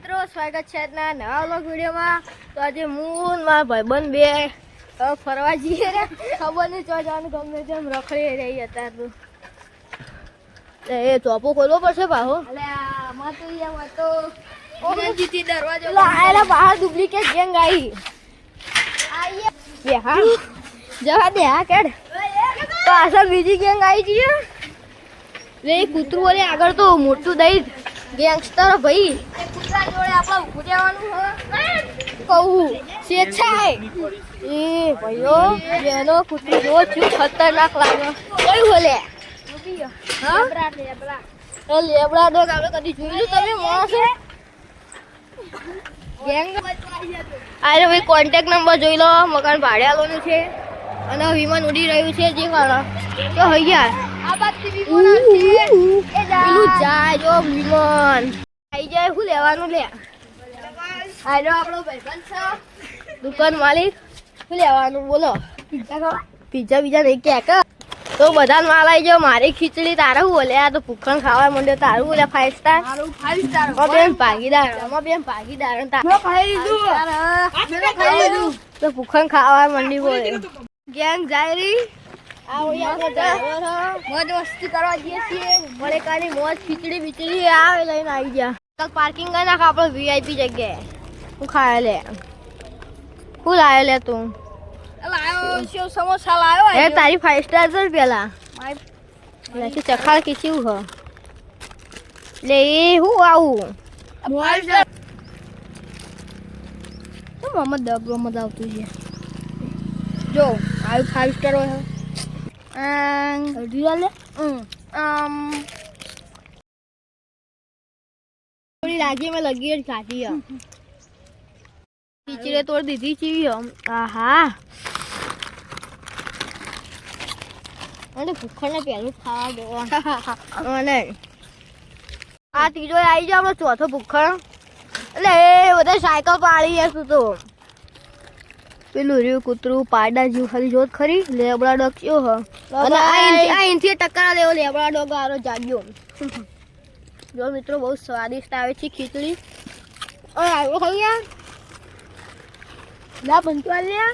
સ્વાગત છે આજના નવા વ્લોગ વિડીયોમાં. તો આજે હું મારા ભાઈબંધ બે ફરવા જઈએ ને. ખબર નહીં ચો જવાનું ગમે તેમ રખડી રહી હતા તું. એ ચોપો ખોલવો પડશે પાહો. આમાં તો દરવાજો આયેલા બહાર ડુપ્લિકેટ ગેંગ આવી. બે હા. જવા દે હા કેડ. તો આશા બીજી ગેંગ આવી જઈએ. રે એ કૂતરું વળી આગળ તો મોટું દઈ. ગેંગસ્ટર ભાઈ. કૂતરા જોડે આપણે રહેવાનું હે. કહું સ્વેચ્છાએ એ ભાઈઓ જેનો કૂતરું જો છું ખતરનાક લાગ્યો કયું બોલે હા? લેબડા ડોગ આપણે કદી જોયેલું તમે માણસો ગેંગ? અરે ભાઈ કોન્ટેક્ટ નંબર જોઈ લો. મકાન ભાડે આલોનું છે. અને વિમાન ઉડી રહ્યું છે જે કારણ. તો હૈયા આ બાજથી વિમાન આવશે. જા વિમાન. આઈ જાય શું લેવાનું લે? આજો આપણો ભાઈબંધ છે. દુકાન માલિક. શું લેવાનું બોલો? પીઝા બીજા નહીં કે તો બધા માલ આવી જાવ મારી ખીચડી તારે શું બોલે આ તો ભૂખણ ખાવા માંડ્યો. તારું બોલે ફાઈવ સ્ટાર ફાઈવ સ્ટાર બેન ભાગીદાર અમાર બેન ભાગીદાર. તો ભૂખણ ખાવા માંડી બોલે ગેંગ જાય રહી મોજ મસ્તી. કરવા જઈએ છીએ. મળે કાની મોજ ખીચડી બીચડી આવે લઈને આવી જા પાર્કિંગ કરી નાખ આપણે વીઆઈપી જગ્યાએ. હું ખાય લે. લે તું? લાયો સમોસા લાવ્યો તારી ફાઈવ સ્ટાર તો પેલા. લેખી ચખાડ કીચું હ? લે એ હું આવું? તો ડબરો મત આવતું છે. જો આવ્યું ફાઈવ સ્ટાર હોય અમ, અઢી લે આમ થોડી લાગી મેં લગી જ ખાધી હમ ખીચડી તોડ દીધી ચીવી હમ આહા. અને ભૂખણને પહેલું ખાવા દો. અને આ ત્રીજો આવી જાવ ચોથો ભૂખણ એટલે એ બધા સાયકલ પાડી જશું તો. પેલું રહ્યું કૂતરું પાડા જેવું ખાલી જોત ખરી? લેબડા ડોગ કયો હ? અને આ ટકરા દેવો લેબડા ડોગ આરો જાગ્યો. જો મિત્રો બહુ સ્વાદિષ્ટ આવે છે ખીચડી. અરે આવ્યો ખાઈ યાર લા બંધવા લ્યા.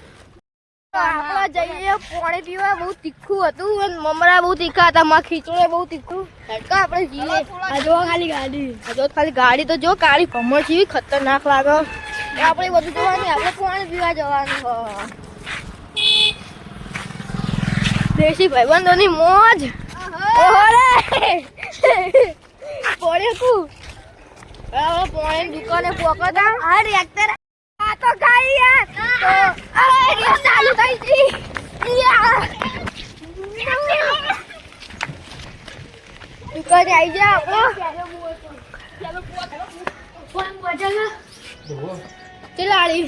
આપણે જઈએ પાણી પીવા. બહુ તીખું હતું અને મમરા બહુ તીખા હતા. માં ખીચડે બહુ તીખું. હડકા આપણે જઈએ. આ જો ખાલી ગાડી. આ જો ખાલી ગાડી તો જો કાળી કમર જેવી ખતરનાક લાગે. આપણે બધું જોવાનું આપણે પાણી પીવા જવાનું? દેશી ભાઈબંધોની મોજ. પડે કુ? હવે દુકાને ચલાડી.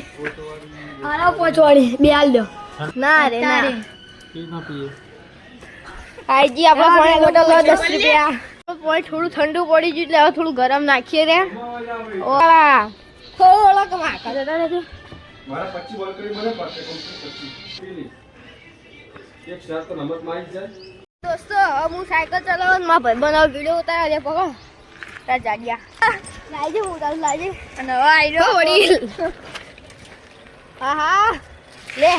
આનો પહોંચવાડી બે હાલ દો. ના રે ના. આઈજી આપણો પાણી બોટલ લો દસ રૂપિયા. પોઈ થોડું ઠંડુ પડી ગયું એટલે હવે થોડું ગરમ નાખીએ રે. ઓલા થોડો કમા કરે નથી મારા પચી બોલ કરી મને પાસે કંપની એક શહેર તો નંબરમાં આવી જાય. દોસ્તો હું સાયકલ ચલાવવા મારા ભાઈ બનાવ વીડિયો ઉતાર્યા છે પકડ. તાર જાગ્યા લાજે હું તારું લાજે અને હવે બહુ વડીલ. હા. હા લે.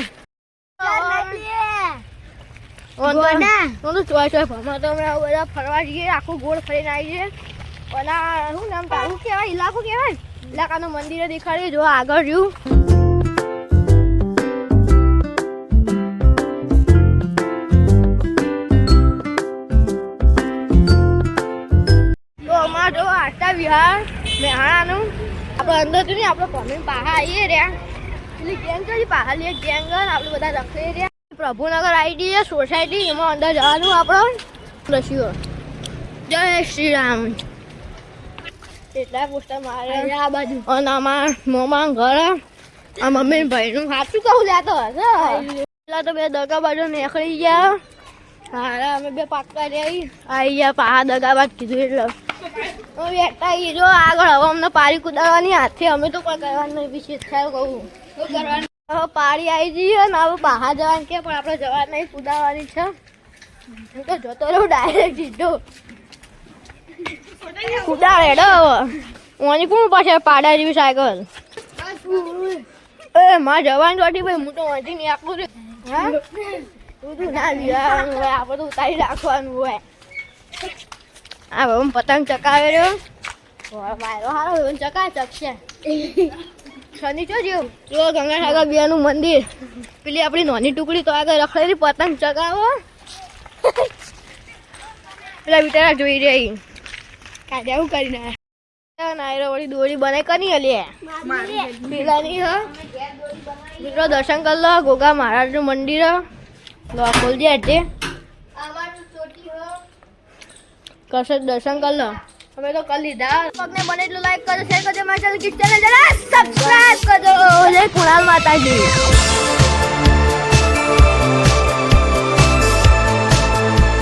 ફરવા જઈએ. આખું ગોળ ફરીને આવી છે શું નામ તારું કહેવાય? ઇલાકો કહેવાય? ઇલાકાનું મંદિરે દેખાડીએ જો આગળ રહ્યું. જો આટા વિહાર. મેહાણાનું આપણે અંદર તો આપણે કોમેન્ટ પાહા આવીએ રહ્યા. એટલે ગેંગ કરી પાહા લઈએ ગેંગ આપણે બધા રખડી રહ્યા. પ્રભુનગર આવી જઈએ સોસાયટી એમાં અંદર જવાનું આપણો. રસીઓ જય શ્રી રામ. એટલા પોસ્ટર મારે આ બાજુ. અને અમાર મમ્મા ઘર. આ મમ્મી ભાઈનું સાચું કહું લેતો હશે. પેલા તો બે દગા બાજુ નીકળી ગયા. હારા અમે બે પાક્કા રહી આવી ગયા પાહા દગા બાદ કીધું એટલે. બેઠા છીએ જો આગળ હવે અમને પારી કુદાવાની હાથે, અમે તો પણ કરવાનું વિશેષ ખ્યાલ કહું. શું કરવાનું? હવે પારી આવી જઈએ ને, હવે બહાર જવાનું કે, પણ આપણે જવાનું નહીં કુદાવાની છે. હું તો જતો રહું ડાયરેક્ટ સીધો. કુદાવે ડો હવે. ઓની કોણ પાસે પાડા જેવી સાયકલ. એ માં જવાનું ચોટી ભાઈ, હું તો વાંચી નહીં આપું છું હા? તું તું ના લેવાનું હોય આપણે તો ઉતારી રાખવાનું હોય. આ હું પતંગ ચકાવે રહ્યો. મારો હારો ચકા ચકશે શનિ જો જેવું. જો ગંગા સાગર બિયાનું મંદિર. પેલી આપણી નાની ટુકડી તો આગળ રખડેલી પતંગ ચગાવો. પેલા બિચારા જોઈ રહી કાઢ્યા હું કરી ના. નાયરો વળી દોરી બનાવી કની અલી પેલાની હ. મિત્રો દર્શન કરી લો, ગોગા મહારાજનું મંદિર. લો ખોલજે આજે. કશે દર્શન કર લો. અમે તો કરી લીધા. પગને મને એટલું લાઈક કરો શેર કરજો, મારા ચેનલ કિચન જરા સબસ્ક્રાઇબ કરજો. જય કુણાલ માતાજી.